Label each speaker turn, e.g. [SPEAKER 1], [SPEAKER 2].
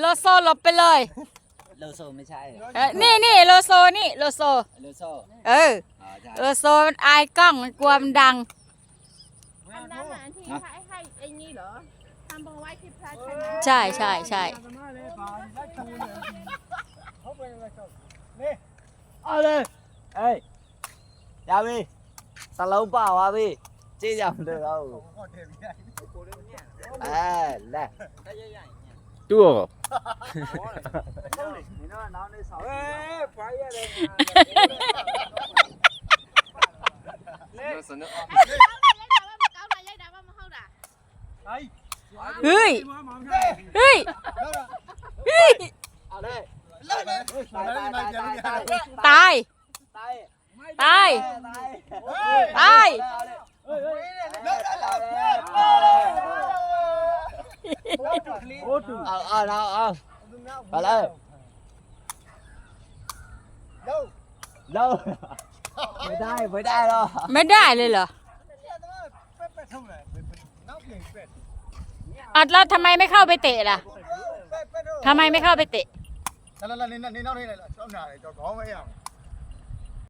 [SPEAKER 1] โลโซหลบไปเลย
[SPEAKER 2] โลโซไม่ใช่เหรอ
[SPEAKER 1] เออนี่นี่โลโซนี่โลโซ
[SPEAKER 2] โลโซ
[SPEAKER 1] เออ
[SPEAKER 2] อ๋อใช่
[SPEAKER 1] โลโซมันอายกล้องมันกลัวมันดัง
[SPEAKER 3] อันนั้นอะที่ให้ให้ไอ้นี่เหรอทำเอาไว้ที่พระชนะ
[SPEAKER 1] ใช่ใช่ใช่
[SPEAKER 2] เอาเลยเอ้ยยาวีสโลว์เปล่าวะพี่จี้ยำเลยเรา เออแหละ
[SPEAKER 4] ตัว
[SPEAKER 1] เฮ้ยเฮ้ยเฮ้ย
[SPEAKER 2] เอาเลย
[SPEAKER 1] ตาย
[SPEAKER 2] ตาย
[SPEAKER 1] ตาย
[SPEAKER 2] ตาย
[SPEAKER 1] ตาย
[SPEAKER 2] เอาเอาเอาเอาไปเลยเร็วไม่ได้ไม่ได้หรอก
[SPEAKER 1] ไม่ได้เลยเหรออัดแล้วทำไมไม่เข้าไปเตะล่ะทำไมไม่เข้าไปเตะ